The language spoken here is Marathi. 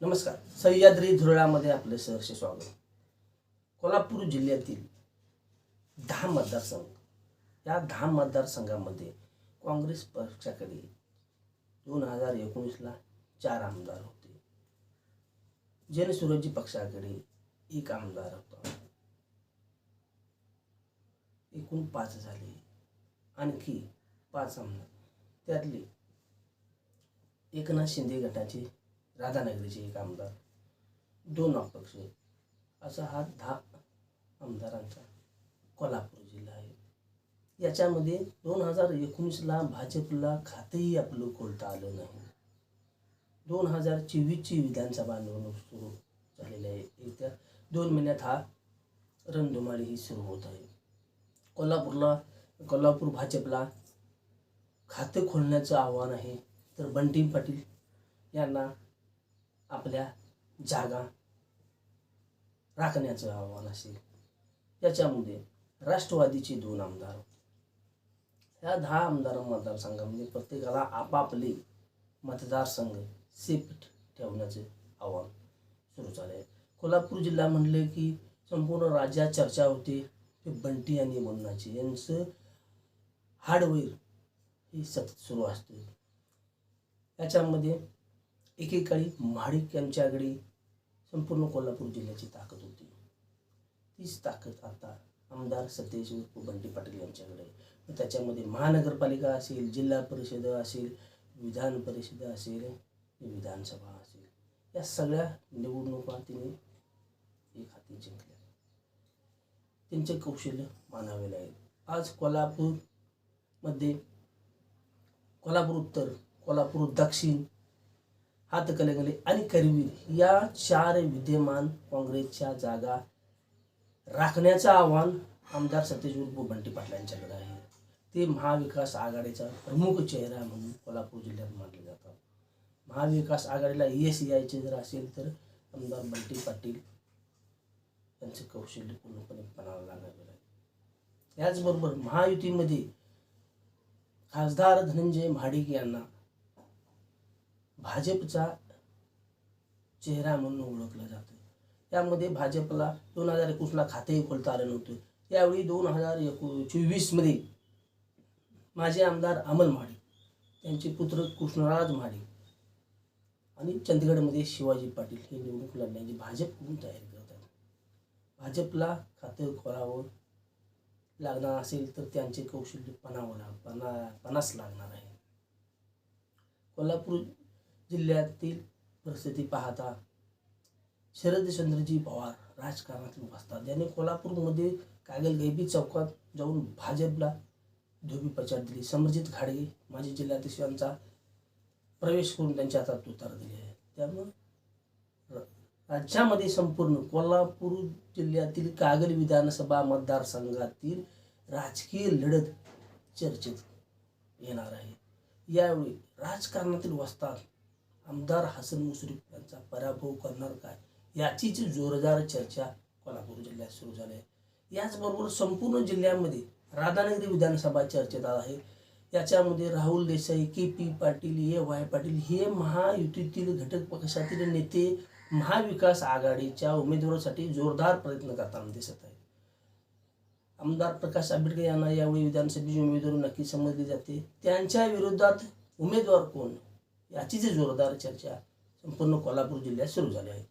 नमस्कार. सह्याद्री धुरळामध्ये आपले सहर्ष स्वागत. कोल्हापूर जिल्ह्यातील दहा मतदारसंघ. या दहा मतदारसंघामध्ये काँग्रेस पक्षाकडे दोन हजार एकोणीसला चार आमदार होते. जनसुरजी पक्षाकडे एक आमदार होता. एकूण पाच झाले. आणखी पाच आमदार. त्यातले एकनाथ शिंदे गटाचे राधानगरीचे एक आमदार दोन अपक्ष असा हा दहा आमदारांचा कोल्हापूर जिल्हा आहे. याच्यामध्ये दोन हजार एकोणीसला भाजपला खातेही आपलं खोलता आलं नाही. दोन हजार चोवीसची विधानसभा निवडणूक सुरू झालेली आहे. येत्या दोन महिन्यात हा रणधुमाळी ही सुरू होत आहे. कोल्हापूरला कोल्हापूर भाजपला खाते खोलण्याचं आव्हान आहे. तर बंटी पाटील यांना आपल्या जागा राखण्याचं आव्हान असेल. याच्यामध्ये राष्ट्रवादीचे दोन आमदार ह्या दहा आमदार मतदारसंघामध्ये प्रत्येकाला आपापले मतदारसंघ सेफ ठेवण्याचे आव्हान सुरू झाले आहे कोल्हापूर जिल्हा म्हणले की संपूर्ण राज्यात चर्चा होते की बंटी आणि मुन्नाची यांचं हार्डवेअर ही सतत सुरू असते. याच्यामध्ये एकेकाळी महाडिक यांच्याकडे संपूर्ण कोल्हापूर जिल्ह्याची ताकद होती. तीच ताकद आता आमदार सतेज उर्फ बंटी पाटील यांच्याकडे त्याच्यामध्ये महानगरपालिका असेल जिल्हा परिषद असेल विधान परिषद असेल विधानसभा असेल या सगळ्या निवडणुका तिने एक हाती जिंकल्या. त्यांचे कौशल्य मानावे लागेल. आज कोल्हापूरमध्ये कोल्हापूर उत्तर कोल्हापूर दक्षिण हातकलंगले आणि करवीर या चार विद्यमान काँग्रेसच्या जागा राखण्याचं आव्हान आमदार सतेज बंटी पाटील यांच्याकडे आहे. ते महाविकास आघाडीचा प्रमुख चेहरा म्हणून कोल्हापूर जिल्ह्यात मानले जातात. महाविकास आघाडीला यश यायचे जर असेल तर आमदार बंटी पाटील यांचं कौशल्य पूर्णपणे पणाला लागावे त्याचबरोबर याचबरोबर महायुतीमध्ये खासदार धनंजय महाडिक यांना भाजपचा चेहरा म्हणून ओळखलं जातं यामध्ये भाजपला दोन हजार एकोणीसला खातेही खोलता आलं नव्हतं. यावेळी दोन हजार एको चोवीसमध्ये माझे आमदार अमल महाडिक त्यांचे पुत्र कृष्णराज महाडिक आणि चंदगडमध्ये शिवाजी पाटील हे निवडणूक लढण्याची भाजपकडून तयारी करत आहेत. भाजपला खाते खोलावं लागणार असेल तर त्यांचे कौशल्य पणावं लाग पणा पणास लागणार आहे. कोल्हापूर जिल्ह्यातील परिस्थिती पाहता शरदचंद्रजी पवार राजकारणात बसतात. ज्याने कोल्हापूरमध्ये कागलगैबी चौकात जाऊन भाजपला धोबी पचार दिली. समरजित घाडगे माजी जिल्हाध्यक्ष यांचा प्रवेश करून त्यांच्या हातात उतार दिले आहे त्यामुळं राज्यामध्ये संपूर्ण कोल्हापूर जिल्ह्यातील कागल विधानसभा मतदारसंघातील राजकीय लढत चर्चेत येणार आहे. यावेळी राजकारणातील वस्तात आमदार हसन मुश्रीफ यांचा पराभव करणार काय? याचीच जोरदार चर्चा कोल्हापूर जिल्ह्यात सुरू झाली आहे. याचबरोबर संपूर्ण जिल्ह्यामध्ये राधानगरी विधानसभा चर्चेत आहे. याच्यामध्ये Rahul Desai K P Patil A Y Patil हे महायुतीतील घटक पक्षातील नेते महाविकास आघाडीच्या उमेदवारासाठी जोरदार प्रयत्न करताना दिसत आहेत. आमदार प्रकाश आंबेडकर यांना यावेळी विधानसभेची उमेदवारी नक्की समजली जाते त्यांच्या विरोधात उमेदवार कोण? याचीच जोरदार चर्चा संपूर्ण कोल्हापूर जिल्ह्यात सुरू झाली आहे.